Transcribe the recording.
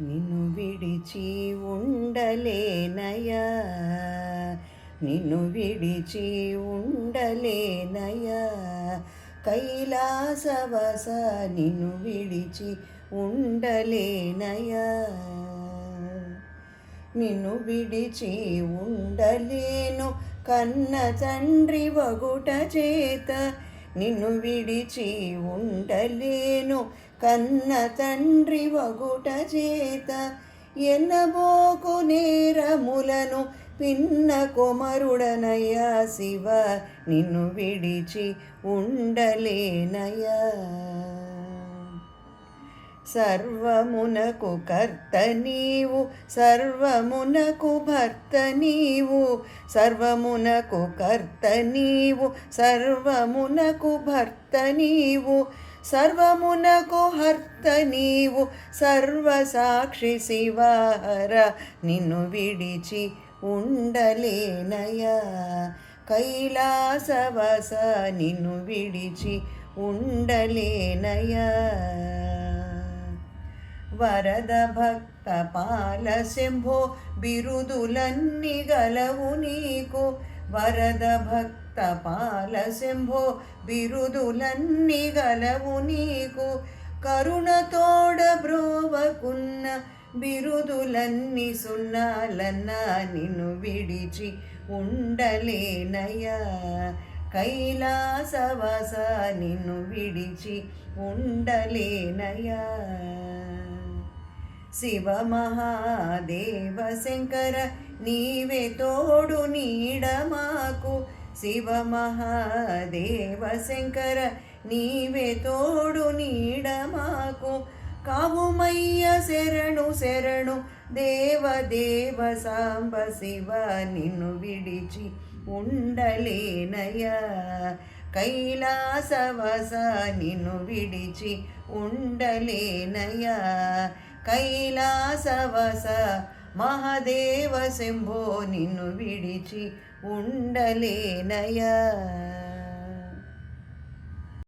నిన్ను విడిచి ఉండలేనయా నిన్ను విడిచి ఉండలేనయా కైలాసవస నిన్ను విడిచి ఉండలేనయా నిన్ను విడిచి ఉండలేను కన్న తండ్రి వగుట చేత. నిన్ను విడిచి ఉండలేను. కన్న తండ్రి వగుట చేత ఎన్నబోకు నేరములను పిన్న కుమరుడనయ్యా శివ. నిన్ను విడిచి ఉండలేనయ్యా. సర్వమునకు కర్త నీవు సర్వమునకు భర్త నీవు సర్వమునకు కర్త నీవు సర్వమునకు భర్త నీవు సర్వమునకు హర్త నీవు సర్వసాక్షి శివార నిన్ను విడిచి ఉండలేనయా? కైలాసవస నిన్ను విడిచి ఉండలేనయా? వరద భక్త పాల శంభో బిరుదులన్నీ గలవు నీకు. వరద భక్త పాల శంభో బిరుదులన్నీ గలవు నీకు. కరుణతోడ బ్రోవకున్న బిరుదులన్నీ సున్నాలన్నా నిన్ను విడిచి ఉండలేనయ్యా. కైలాసవస నిన్ను విడిచి ఉండలేనయా శివ మహాదేవ శంకర నీవే తోడు నీడ మాకు శివ మహాదేవ శంకర నీవే తోడు నీడ మాకు కావుమయ్య శరణు శరణు దేవ దేవ సాంబ శివ నిన్ను విడిచి ఉండలేనయ్యా. కైలాసవస నిన్ను విడిచి ఉండలేనయ్యా. కైలాసవస మహదేవ శంభో నిన్ను విడిచి ఉండలేనయా